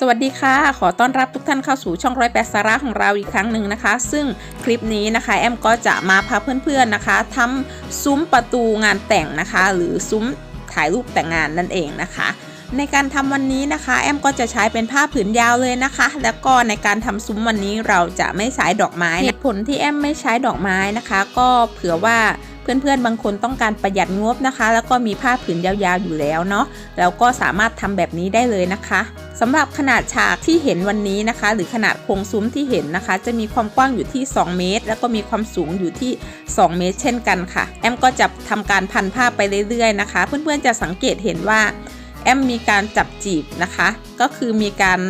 สวัสดีค่ะ ขอต้อนรับทุกท่านเข้าสู่ช่องร้อยแปดสาระของเราอีกครั้งหนึ่งนะคะ ซึ่งคลิปนี้นะคะ แอมก็จะมาพาเพื่อนๆนะคะทำซุ้มประตูงานแต่งนะคะ หรือซุ้มถ่ายรูปแต่งงานนั่นเองนะคะ ในการทำวันนี้นะคะ แอมก็จะใช้เป็นผ้าผืนยาวเลยนะคะ แล้วก็ในการทำซุ้มวันนี้เราจะไม่ใช้ดอกไม้เหตุผลที่แอมไม่ใช้ดอกไม้นะคะ ก็เผื่อว่า เพื่อนๆ บางคนต้องการประหยัดงบนะคะ แล้วก็มีผ้าผืนยาวๆอยู่แล้วเนาะแล้วก็สามารถทำแบบนี้ได้เลยนะคะสำหรับขนาดฉากที่เห็นวันนี้นะคะ หรือขนาดโครงซุ้มที่เห็นนะคะ จะมีความกว้างอยู่ที่ 2 เมตร แล้วก็มีความสูงอยู่ที่ 2 เมตร เช่นกันค่ะ แอมก็จะทำการพันผ้าไปเรื่อยๆนะคะ เพื่อนๆจะสังเกตเห็นว่าแอมมีการจับจีบนะคะ ก็คือมีการ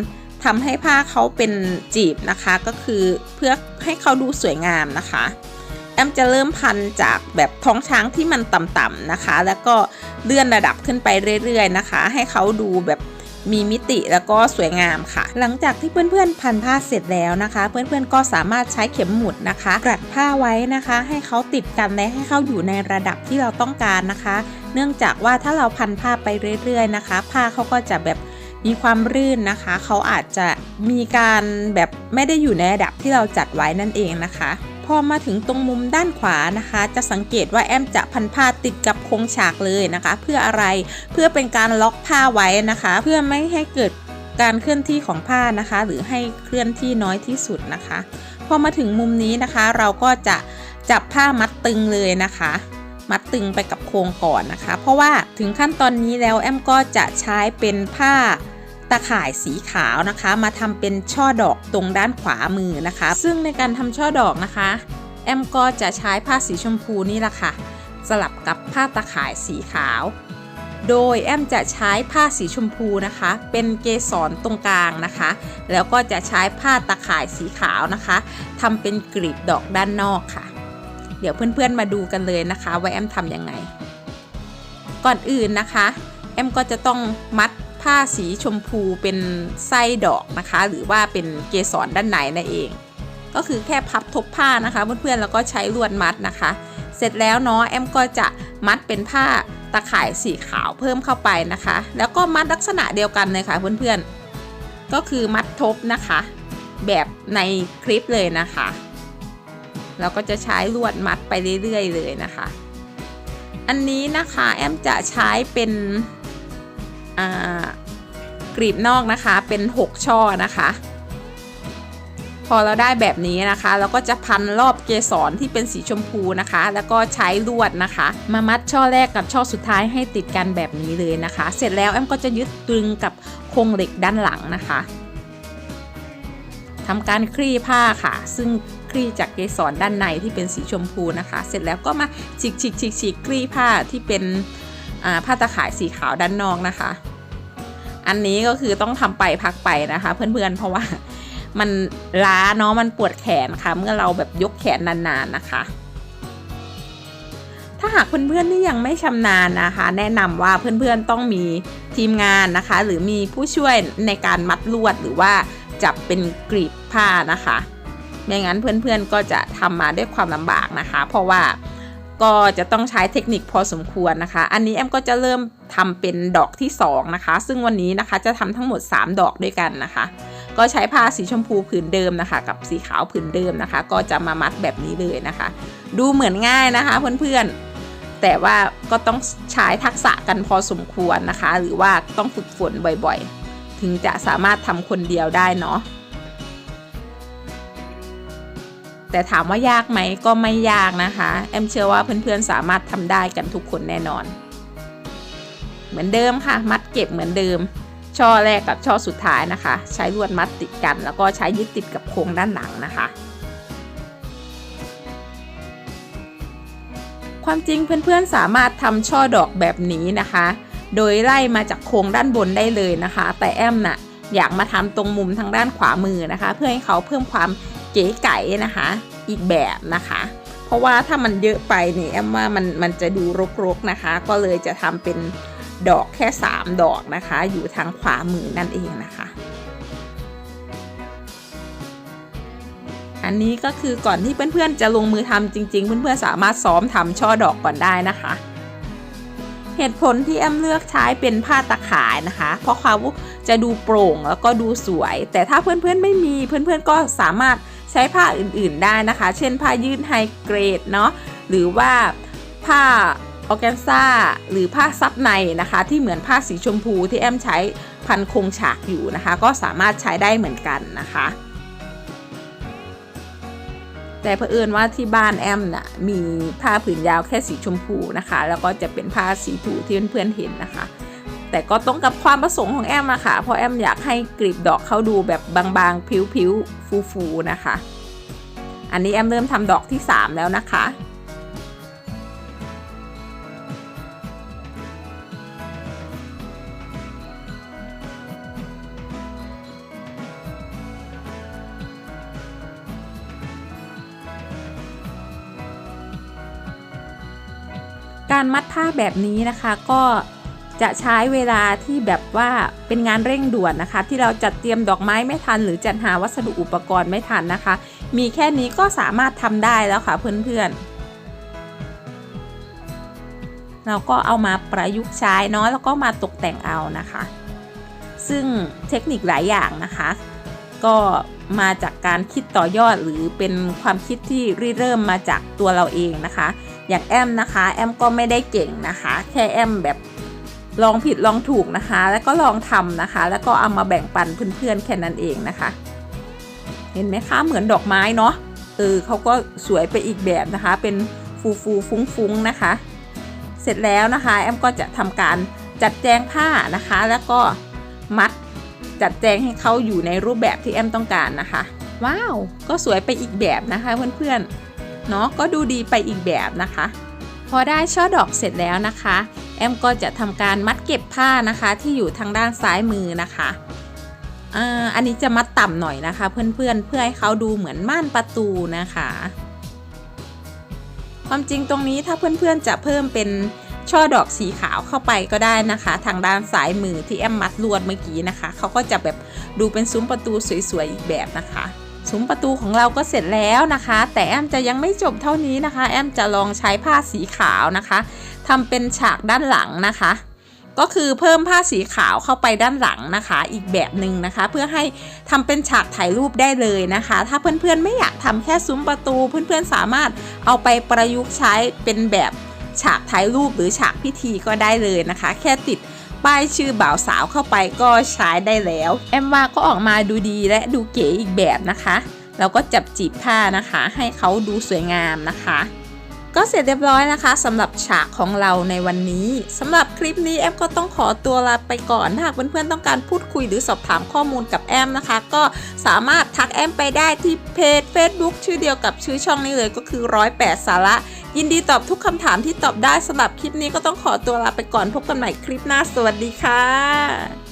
ทำให้ผ้าเขาเป็นจีบนะคะ ก็คือเพื่อให้เขาดูสวยงามนะคะ แอมจะเริ่มพันจากแบบท้องช้างที่มันต่ำๆนะคะ แล้วก็เลื่อนระดับขึ้นไปเรื่อยๆนะคะ ให้เขาดูแบบมีมิติแล้วก็สวยงามค่ะ หลังจากที่เพื่อนๆพันผ้าเสร็จแล้วนะคะ เพื่อนๆก็สามารถใช้เข็มหมุดนะคะกรัดผ้าไว้นะคะ ให้เขาติดกันและให้เขาอยู่ในระดับที่เราต้องการนะคะ เนื่องจากว่าถ้าเราพันผ้าไปเรื่อยๆนะคะ ผ้าเขาก็จะแบบมีความรื่นนะคะ เขาอาจจะมีการแบบไม่ได้อยู่ในระดับที่เราจัดไว้นั่นเองนะคะ พอมาถึงตรงมุมด้านขวานะคะ จะสังเกตว่าแอมจะพันผ้าติดกับโครงฉากเลยนะคะ เพื่ออะไรเพื่อเป็นการล็อกผ้าไว้นะคะ เพื่อไม่ให้เกิดการเคลื่อนที่ของผ้านะคะ หรือให้เคลื่อนที่น้อยที่สุดนะคะ พอมาถึงมุมนี้นะคะ เราก็จะจับผ้ามัดตึงเลยนะคะ มัดตึงไปกับโครงก่อนนะคะ เพราะว่าถึงขั้นตอนนี้แล้วแอมก็จะใช้เป็นผ้า ตะข่ายสีขาวนะคะ มาทำเป็นช่อดอกตรงด้านขวามือนะคะ ซึ่งในการทำช่อดอกนะคะ แอมก็จะใช้ผ้าสีชมพูนี่แหละค่ะ สลับกับผ้าตะข่ายสีขาว โดยแอมจะใช้ผ้าสีชมพูนะคะ เป็นเกสรตรงกลางนะคะ แล้วก็จะใช้ผ้าตะข่ายสีขาวนะคะทำเป็นกลีบดอกด้านนอกค่ะ เดี๋ยวเพื่อนๆมาดูกันเลยนะคะ ว่าแอมทำยังไง ก่อนอื่นนะคะแอมก็จะต้องมัด ผ้าสีชมพูเป็นไส้ดอกนะคะ หรือว่าเป็นเกสรด้านในนั่นเอง ก็คือแค่พับทบผ้านะคะเพื่อนๆแล้วก็ใช้ลวดมัดนะคะ เสร็จแล้วเนาะแอมก็จะมัดเป็นผ้าตะข่ายสีขาวเพิ่มเข้าไปนะคะ แล้วก็มัดลักษณะเดียวกันเลยค่ะเพื่อนๆ ก็คือมัดทบนะคะ แบบในคลิปเลยนะคะเราก็จะใช้ลวดมัดไปเรื่อยๆเลยนะคะ อันนี้นะคะแอมจะใช้เป็น กรีบนอกนะคะเป็น 6 ช่อนะคะ พอเราได้แบบนี้นะคะเราก็จะพันรอบเกสรที่เป็นสีชมพูนะคะ แล้วก็ใช้ลวดนะคะ มามัดช่อแรกกับช่อสุดท้ายให้ติดกันแบบนี้เลยนะคะ เสร็จแล้วแอมก็จะยึดตรึงกับโครงเหล็กด้านหลังนะคะทำการคลี่ผ้าค่ะ ซึ่งคลี่จากเกสรด้านในที่เป็นสีชมพูนะคะ เสร็จแล้วก็มาฉีกฉีกฉีกฉีกคลี่ผ้าที่เป็น ผ้าตะข่ายสีขาวด้านนอกนะคะ อันนี้ก็คือต้องทำไปพักไปนะคะ เพื่อนๆ เพราะว่ามันล้าเนาะมันปวดแขนค่ะ เมื่อเราแบบยกแขนนานๆนะคะ ถ้าหากเพื่อนๆที่ยังไม่ชำนาญนะคะ แนะนำว่าเพื่อนๆต้องมีทีมงานนะคะ หรือมีผู้ช่วยในการมัดลวดหรือว่าจับเป็นกรีบผ้านะคะไม่งั้นเพื่อนๆก็จะทำมาด้วยความลำบากนะคะ เพราะว่า ก็จะต้องใช้เทคนิคพอสมควรนะคะ อันนี้แอมก็จะเริ่มทำเป็นดอกที่ 2 นะคะ ซึ่งวันนี้นะคะจะทำทั้งหมด 3 ดอกด้วยกันนะคะ ก็ใช้ผ้าสีชมพูผืนเดิมนะคะ กับสีขาวผืนเดิมนะคะ ก็จะมามัดแบบนี้เลยนะคะ ดูเหมือนง่ายนะคะเพื่อนๆ แต่ว่าก็ต้องใช้ทักษะกันพอสมควรนะคะ หรือว่าต้องฝึกฝนบ่อยๆ ถึงจะสามารถทำคนเดียวได้เนาะ แต่ถามว่ายากไหมก็ไม่ยากนะคะ แอมเชื่อว่าเพื่อนๆสามารถทำได้กันทุกคนแน่นอน เหมือนเดิมค่ะ มัดเก็บเหมือนเดิม ช่อแรกกับช่อสุดท้ายนะคะ ใช้ลวดมัดติดกัน แล้วก็ใช้ยึดติดกับโครงด้านหลังนะคะ ความจริงเพื่อนๆสามารถทำช่อดอกแบบนี้นะคะ โดยไล่มาจากโครงด้านบนได้เลยนะคะ แต่แอมนะ่ะอยากมาทำตรงมุมทางด้านขวามือนะคะ เพื่อให้เขาเพิ่มความ เก๋ไก๋นะคะ อีกแบบนะคะ เพราะว่าถ้ามันเยอะไปเนี่ยแอมว่ามันมันจะดูรกๆนะคะ ก็เลยจะทำเป็นดอกแค่ 3 ดอกนะคะ อยู่ทางขวามือนั่นเองนะคะ อันนี้ก็คือก่อนที่เพื่อนๆจะลงมือทำจริง ๆ เพื่อนๆสามารถซ้อมทำช่อดอกก่อนได้นะคะเหตุผลที่แอมเลือกใช้เป็นผ้าตะข่ายนะคะ เพราะเขาจะดูโปร่งแล้วก็ดูสวย แต่ถ้าเพื่อนๆไม่มีเพื่อนๆก็สามารถ ช้ผ้าอื่นๆได้นะคะ เช่นผ้ายืดไฮเกรดเนาะหรือว่าผ้าออแกนซ่าหรือผ้าซับในนะคะ ที่เหมือนผ้าสีชมพูที่แอมใช้พันโครงฉากอยู่นะคะ ก็สามารถใช้ได้เหมือนกันนะคะ แต่เผอิญว่าที่บ้านแอมน่ะมีผ้าผืนยาวแค่สีชมพูนะคะ แล้วก็จะเป็นผ้าสีผูที่เพื่อนๆเห็นนะคะ แต่ก็ตรงกับความประสงค์ของแอมอะค่ะ เพราะแอมอยากให้กลีบดอกเขาดูแบบบางๆ ผิวๆ ฟูๆ นะคะ อันนี้แอมเริ่มทำดอกที่ 3 แล้วนะคะการมัดผ้าแบบนี้นะคะก็ จะใช้เวลาที่แบบว่าเป็นงานเร่งด่วนนะคะ ที่เราจัดเตรียมดอกไม้ไม่ทัน หรือจัดหาวัสดุอุปกรณ์ไม่ทันนะคะ มีแค่นี้ก็สามารถทำได้แล้วค่ะเพื่อนๆเราก็เอามาประยุกต์ใช้เนาะแล้วก็มาตกแต่งเอานะคะ ซึ่งเทคนิคหลายอย่างนะคะ ก็มาจากการคิดต่อยอดหรือเป็นความคิดที่ริเริ่มมาจากตัวเราเองนะคะ อย่างแอมนะคะ แอมก็ไม่ได้เก่งนะคะ แค่แอมแบบ ลองผิดลองถูกนะคะ แล้วก็ลองทำนะคะ แล้วก็เอามาแบ่งปันเพื่อนๆแค่นั้นเองนะคะ เห็นไหมคะเหมือนดอกไม้เนาะเออเขาก็สวยไปอีกแบบนะคะ เป็นฟูฟูฟุ้งฟุ้งนะคะ เสร็จแล้วนะคะ แอมก็จะทำการจัดแจงผ้านะคะ แล้วก็มัดจัดแจงให้เขาอยู่ในรูปแบบที่แอมต้องการนะคะ ว้าว ก็สวยไปอีกแบบนะคะเพื่อนๆเนาะก็ดูดีไปอีกแบบนะคะ พอได้ช่อดอกเสร็จแล้วนะคะ แอมก็จะทำการมัดเก็บผ้านะคะที่อยู่ทางด้านซ้ายมือนะคะอ่าอันนี้จะมัดต่ำหน่อยนะคะ เพื่อนๆเพื่อให้เขาดูเหมือนม่านประตูนะคะ ความจริงตรงนี้ถ้าเพื่อนๆจะเพิ่มเป็นช่อดอกสีขาวเข้าไปก็ได้นะคะ ทางด้านซ้ายมือที่แอมมัดลวดเมื่อกี้นะคะ เขาก็จะแบบดูเป็นซุ้มประตูสวยๆอีกแบบนะคะ ซุ้มประตูของเราก็เสร็จแล้วนะคะ แต่แอมจะยังไม่จบเท่านี้นะคะ แอมจะลองใช้ผ้าสีขาวนะคะทำเป็นฉากด้านหลังนะคะ ก็คือเพิ่มผ้าสีขาวเข้าไปด้านหลังนะคะ อีกแบบหนึ่งนะคะ เพื่อให้ทำเป็นฉากถ่ายรูปได้เลยนะคะ ถ้าเพื่อนๆไม่อยากทำแค่ซุ้มประตู เพื่อนๆสามารถเอาไปประยุกต์ใช้เป็นแบบฉากถ่ายรูปหรือฉากพิธีก็ได้เลยนะคะ แค่ติด ป้ายชื่อบ่าวสาวเข้าไปก็ใช้ได้แล้ว แอมว่าก็ออกมาดูดีและดูเก๋อีกแบบนะคะเราก็จับจีบผ้านะคะ ให้เขาดูสวยงามนะคะ ก็เสร็จเรียบร้อยนะคะสำหรับฉากของเราในวันนี้สำหรับคลิปนี้แอมก็ต้องขอตัวลาไปก่อนถ้าหากเพื่อนๆต้องการพูดคุยหรือสอบถามข้อมูลกับแอมนะคะ ก็สามารถทักแอมไปได้ที่เพจ Facebook ชื่อเดียวกับชื่อช่องนี้เลยก็คือร้อยแปดสาระ ยินดีตอบทุกคำถามที่ตอบได้สำหรับคลิปนี้ก็ต้องขอตัวลาไปก่อนพบกันใหม่คลิปหน้าสวัสดีค่ะ